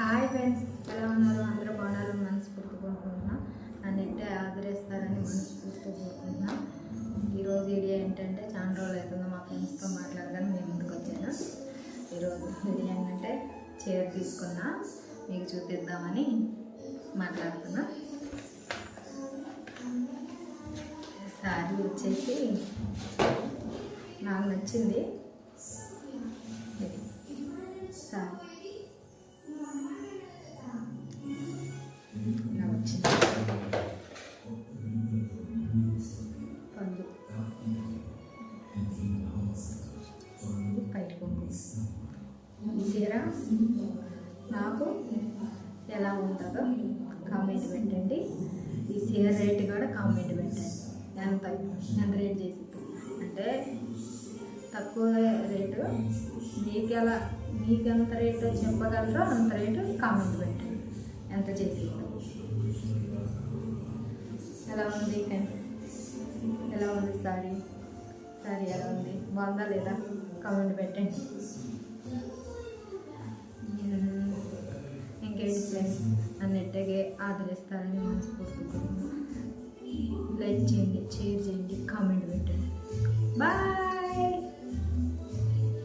Hi friends ఎలా ఉన్నారు? అందరూ బాగున్నారు? మనస్ఫూర్తి కోరుకుంటున్నా. నన్ను ఎట్టే ఆదరిస్తారని మనస్ఫూర్తి కోరుకుంటున్నా. ఈరోజు వీడియో ఏంటంటే చాలా రోజులు అవుతుంది మా ఫ్రెండ్స్తో మాట్లాడగానే మేము ముందుకు వచ్చాను. ఈరోజు వీడియో ఏంటంటే చీర తీసుకున్నా మీకు చూపిద్దామని మాట్లాడుతున్నా. సారీ వచ్చేసి నాకు నచ్చింది. ఈ నాకు ఎలా ఉంటుందో కామెంట్ పెట్టండి. ఈ చీర రేటు కూడా కామెంట్ పెట్టండి. ఎంత ఎంత రేట్ చేసి అంటే తక్కువ రేటు మీకు ఎలా మీకు ఎంత రేటు చెప్పగలరో అంత రేటు కామెంట్ పెట్టండి. ఎంత చేసి ఎలా ఉంది ఎలా ఉంది సారీ సారీ ఎలా ఉంది? బాగుందా లేదా? కామెంట్ పెట్టండి. ಎಲ್ಲರಿಗೂ ನಮಸ್ತೆಗೆ ಆದ್ರೆ ಸ್ತರಿ ಅನ್ನಿಸ್ಪೋರ್ಟ್ ಕೊಡಿ ಈ ಲೈಕ್ చేయಿರಿ แชร์ చేయಿರಿ ಕಾಮೆಂಟ್ ಮಾಡಿ ಬಾಯ್